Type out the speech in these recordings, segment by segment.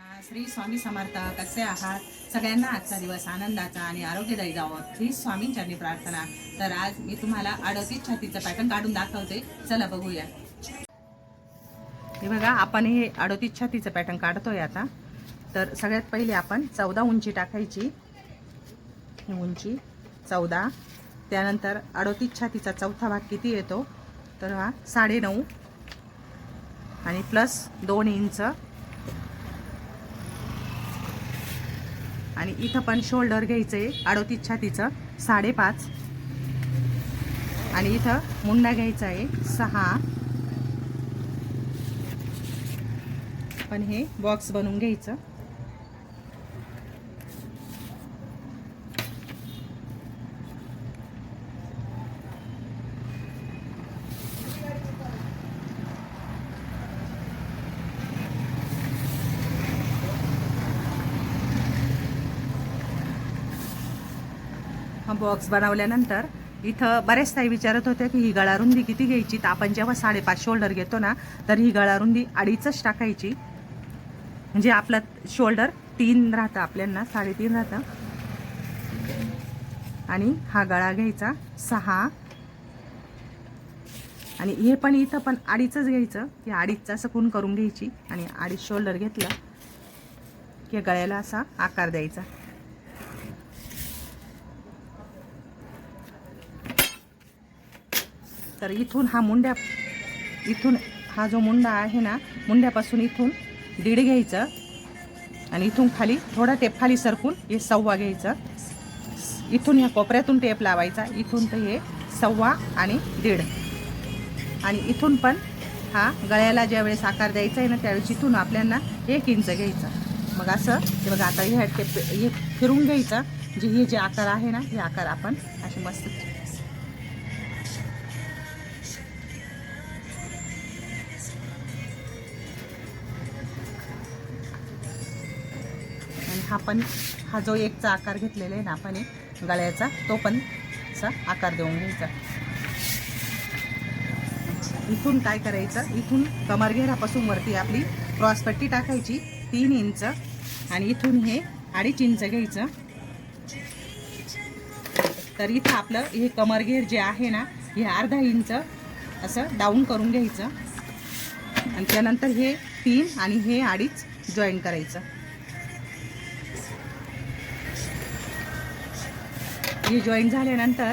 श्री स्वामी समर्थ कसे आहात? सगळ्यांना आजचा दिवस आनंदाचा आणि आरोग्यदायी जावं. श्री स्वामींच्या प्रार्थना. तर आज मी तुम्हाला अडतीस छातीचं पॅटर्न काढून दाखवते. चला बघूया. हे बघा आपण हे अडतीस छातीचं पॅटर्न काढतोय आता. तर सगळ्यात पहिले आपण चौदा उंची टाकायची. ही उंची चौदा. त्यानंतर अडतीस छातीचा चौथा भाग किती येतो? तर हा साडेनऊ आणि प्लस दोन इंच. आणि इथं पण शोल्डर घ्यायचं आहे अडोतीस छातीचं साडेपाच. आणि इथं मुंडा घ्यायचा आहे सहा. पण हे बॉक्स बनवून घ्यायचं. हा बॉक्स बनवल्यानंतर इथं बऱ्याच ताई विचारत होत्या की ही गळारुंदी किती घ्यायची? तर आपण जेव्हा साडेपाच शोल्डर घेतो ना तर ही गळारुंदी अडीचच टाकायची. म्हणजे आपलं शोल्डर तीन राहतं आपल्यांना साडेतीन राहतं. आणि हा गळा घ्यायचा सहा. आणि हे पण इथं पण अडीचच घ्यायचं. की अडीचचा असं खून करून घ्यायची. आणि अडीच शोल्डर घेतलं की गळ्याला असा आकार द्यायचा. तर इथून हा मुंड्या इथून हा जो मुंडा आहे ना मुंड्यापासून इथून दीड घ्यायचं. आणि इथून खाली थोडा टेप खाली सरकून हे सव्वा घ्यायचं. इथून ह्या कोपऱ्यातून टेप लावायचा. इथून तर हे सव्वा आणि दीड. आणि इथून पण हा गळ्याला ज्यावेळेस आकार द्यायचा आहे ना त्यावेळेस इथून आपल्याला एक इंच घ्यायचा. मग असं ते बघा आता ह्या टेप हे फिरून घ्यायचं. जे हे जे आकार आहे ना हे आकार आपण असे मस्त हा पण हा जो एकचा आकार घेतलेला आहे ना आपण एक गळ्याचा तो पण असा आकार देऊन घ्यायचा. इथून काय करायचं? इथून कमरघेरापासून वरती आपली क्रॉसपट्टी टाकायची तीन इंच. आणि इथून हे अडीच इंच घ्यायचं. तर इथं आपलं हे कमरघेर जे आहे ना हे अर्धा इंच असं डाऊन करून घ्यायचं. आणि त्यानंतर हे तीन आणि हे अडीच जॉईन करायचं. हे जॉईन झाल्यानंतर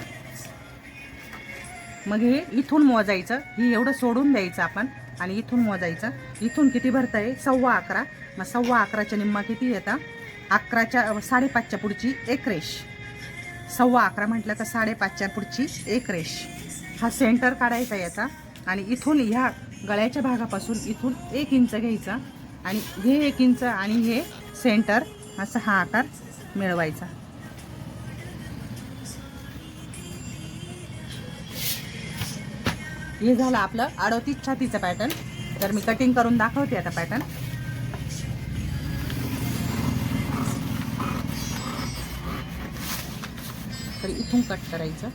मग हे इथून मोजायचं. हे एवढं सोडून द्यायचं आपण. आणि इथून मोजायचं. इथून किती भरतं आहे सव्वा अकरा. मग सव्वा अकराच्या निम्मा किती येतं? अकराच्या साडेपाचच्या पुढची एक रेश सव्वा अकरा म्हटलं तर साडेपाचच्या पुढची एक रेश हा सेंटर काढायचा याचा. आणि इथून ह्या गळ्याच्या भागापासून इथून एक इंच घ्यायचा. आणि हे एक इंच आणि हे सेंटर असा हा आकार मिळवायचा. हे झालं आपलं अडोतीस छातीचं पॅटर्न तर मी कटिंग करून दाखवते आता पॅटर्न तर इथून कट करायचं.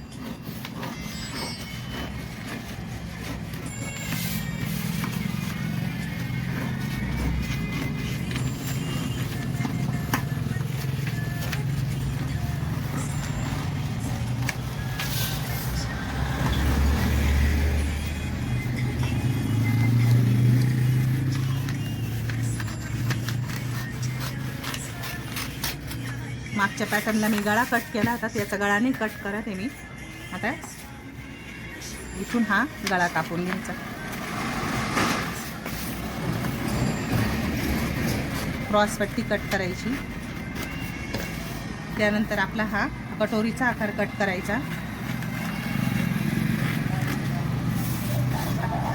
मागच्या पॅटर्नला मी गळा कट केला होता त्याचा गळाने कट करत आहे मी. आता इथून हा गळा कापून घ्यायचा. क्रॉसपट्टी कट करायची. त्यानंतर आपला हा कटोरीचा आकार कट करायचा.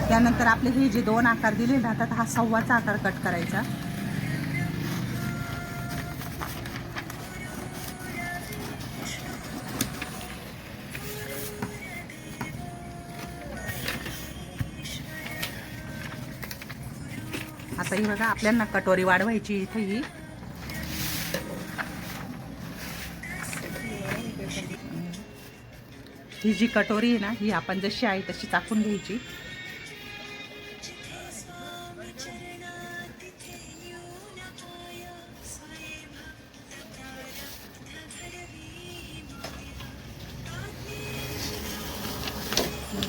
त्यानंतर आपले हे जे दोन आकार दिले राहतात हा सव्वाचा आकार कट करायचा. आता ही बघा आपल्याला कटोरी वाढवायची इथे ही. ही जी कटोरी आहे ना ही आपण जशी आहे तशी चाकून घ्यायची.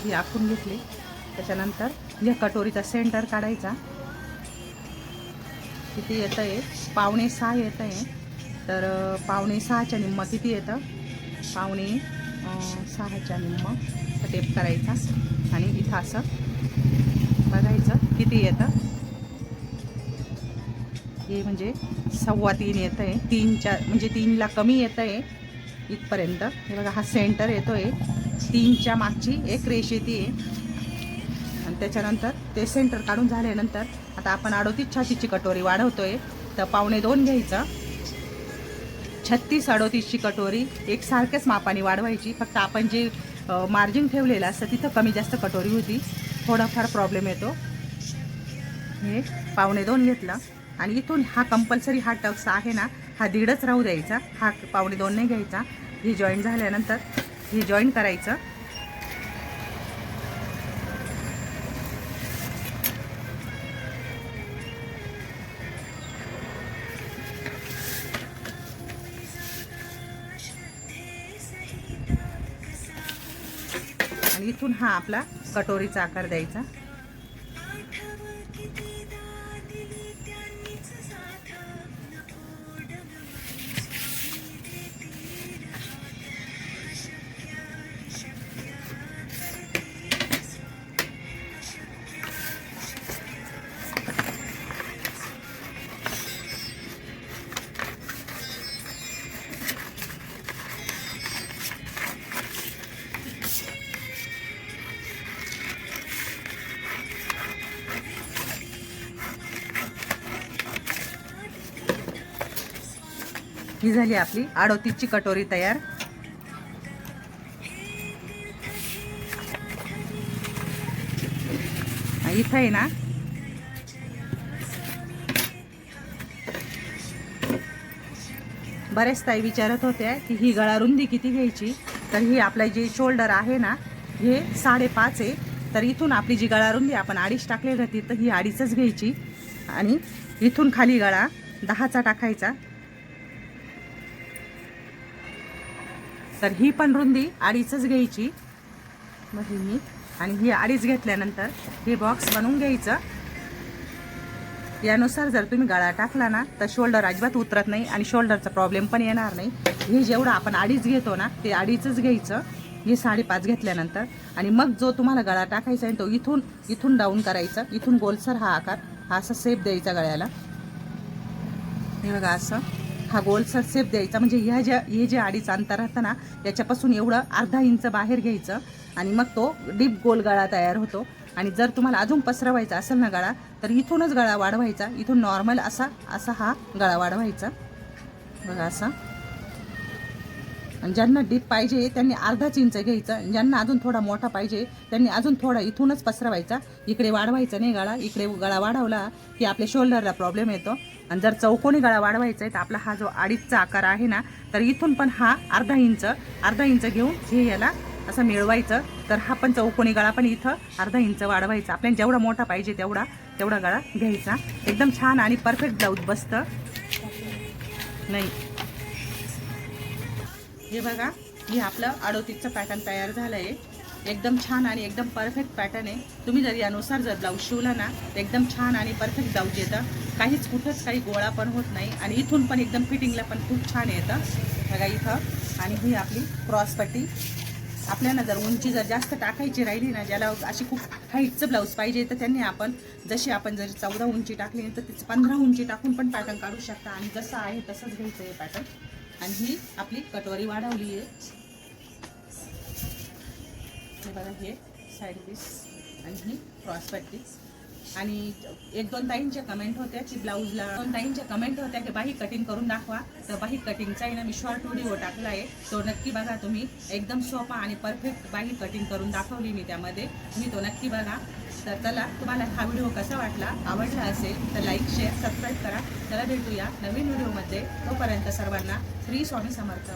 ही आखून घेतली. त्याच्यानंतर या कटोरीचा सेंटर काढायचा. किती येतं आहे पावणे सहा येतं आहे तर पावणे सहाच्या निम्मा किती येतं? पावणे सहाच्या निम्म. टेप करायचा आणि इथं असं बघायचं किती येतं. हे म्हणजे सव्वा तीन येतं आहे तीनच्या म्हणजे तीनला कमी येतं आहे इथपर्यंत. हे बघा हा सेंटर येतो आहे तीनच्या मागची एक रेष येते आहे आणि त्याच्यानंतर ते सेंटर काढून झाल्यानंतर आता आपण अडोतीस छातीची कटोरी वाढवतोय. तर पावणे दोन घ्यायचं. छत्तीस अडोतीसची कटोरी एक सारख्याच मापाने वाढवायची. फक्त आपण जे मार्जिन ठेवलेलं असतं तिथं कमी जास्त कटोरी होती. थोडाफार प्रॉब्लेम येतो. हे पावणे दोन घेतलं. आणि इथून हा कंपल्सरी हा टक्स आहे ना हा दीडच राहू द्यायचा. हा पावणे दोन नाही घ्यायचा. हे जॉईन झाल्यानंतर हे जॉईन करायचं. इथून हा आपला कटोरीचा आकार द्यायचा. ही झाली आपली. आडोतीची कटोरी तयार. इथं आहे ना. बरेच ताई विचारत होत्या की ही गळा रुंदी किती घ्यायची? तर ही आपलं जे शोल्डर आहे ना हे साडेपाच आहे. तर इथून आपली जी गळा रुंदी आपण अडीच टाकलेली होती तर ही अडीचच घ्यायची. आणि इथून खाली गळा दहाचा टाकायचा. तर ही पण रुंदी अडीचच घ्यायची मग ही मी आणि ही अडीच घेतल्यानंतर हे बॉक्स बनवून घ्यायचं. यानुसार जर तुम्ही गळा टाकला ना तर शोल्डर अजिबात उतरत नाही आणि शोल्डरचा प्रॉब्लेम पण येणार नाही. हे जेवढं आपण अडीच घेतो ना ते अडीचच घ्यायचं. हे साडेपाच घेतल्यानंतर. आणि मग जो तुम्हाला गळा टाकायचा आहे तो इथून इथून डाऊन करायचा. इथून गोलसर हा आकार हा असा सेप द्यायचा गळ्याला. हे बघा असं. हा गोलसर सेप द्यायचा. म्हणजे ह्या ज्या हे जे आडीचं अंतर राहतं ना याच्यापासून एवढं अर्धा इंच बाहेर घ्यायचं आणि मग तो डीप गोल गळा तयार होतो. आणि जर तुम्हाला अजून पसरवायचा असेल ना गळा तर इथूनच गळा वाढवायचा. इथून नॉर्मल असा असा हा गळा वाढवायचा. बघा असा. आणि ज्यांना डीप पाहिजे त्यांनी अर्धाच इंच घ्यायचं. ज्यांना अजून थोडा मोठा पाहिजे त्यांनी अजून थोडा इथूनच पसरवायचा. इकडे वाढवायचा नाही गळा. इकडे गळा वाढवला की आपल्या शोल्डरला प्रॉब्लेम येतो. आणि जर चौकोनी गळा वाढवायचा आहे तर आपला हा जो अडीचचा आकार आहे ना तर इथून पण हा अर्धा इंच अर्धा इंच घेऊन हे याला असं मिळवायचं. तर हा पण चौकोनी गळा पण इथं अर्धा इंच वाढवायचा. आपल्याला जेवढा मोठा पाहिजे तेवढा तेवढा गळा घ्यायचा. एकदम छान आणि परफेक्ट ब्लाऊज बसतं. नाही. हे बघा हे आपलं अडोतीसचं पॅटर्न तयार झालं आहे एकदम छान आणि एकदम परफेक्ट पॅटर्न आहे. तुम्ही जर यानुसार जर ब्लाऊज शिवला ना तर एकदम छान आणि परफेक्ट ब्लाऊज येतं. काहीच कुठंच काही गोळा पण होत नाही आणि इथून पण एकदम फिटिंगला पण खूप छान येतं. बघा इथं. आणि ही आपली क्रॉसपट्टी आपल्याला जर उंची जर जास्त टाकायची राहिली ना ज्याला अशी खूप हाईटचं ब्लाऊज पाहिजे तर त्यांनी आपण जशी आपण जर चौदा उंची टाकली तर तिचं पंधरा उंची टाकून पण पॅटर्न काढू शकता. आणि जसं आहे तसंच घ्यायचं आहे पॅटर्न आणि ही आपली कटोरी वाढवली आहे. हे बघा हे साईड पीस आणि ही क्रॉस पट्टी आणि एक दोन ताईंच्या कमेंट होत्या की ब्लाऊजला. दोन ताईंच्या कमेंट होत्या की बाही कटिंग करून दाखवा. तर बाही कटिंगचा ना मी शॉर्ट व्हिडिओ टाकला आहे. तो नक्की बघा तुम्ही. एकदम सोपा आणि परफेक्ट बाही कटिंग करून दाखवली मी त्यामध्ये. तुम्ही तो नक्की बघा. तर चला तुम्हाला हा व्हिडिओ कसा वाटला आवडला असेल तर लाईक शेअर सबस्क्राईब करा. चला भेटूया नवीन व्हिडिओमध्ये तोपर्यंत सर्वांना श्री स्वामी समर्थ.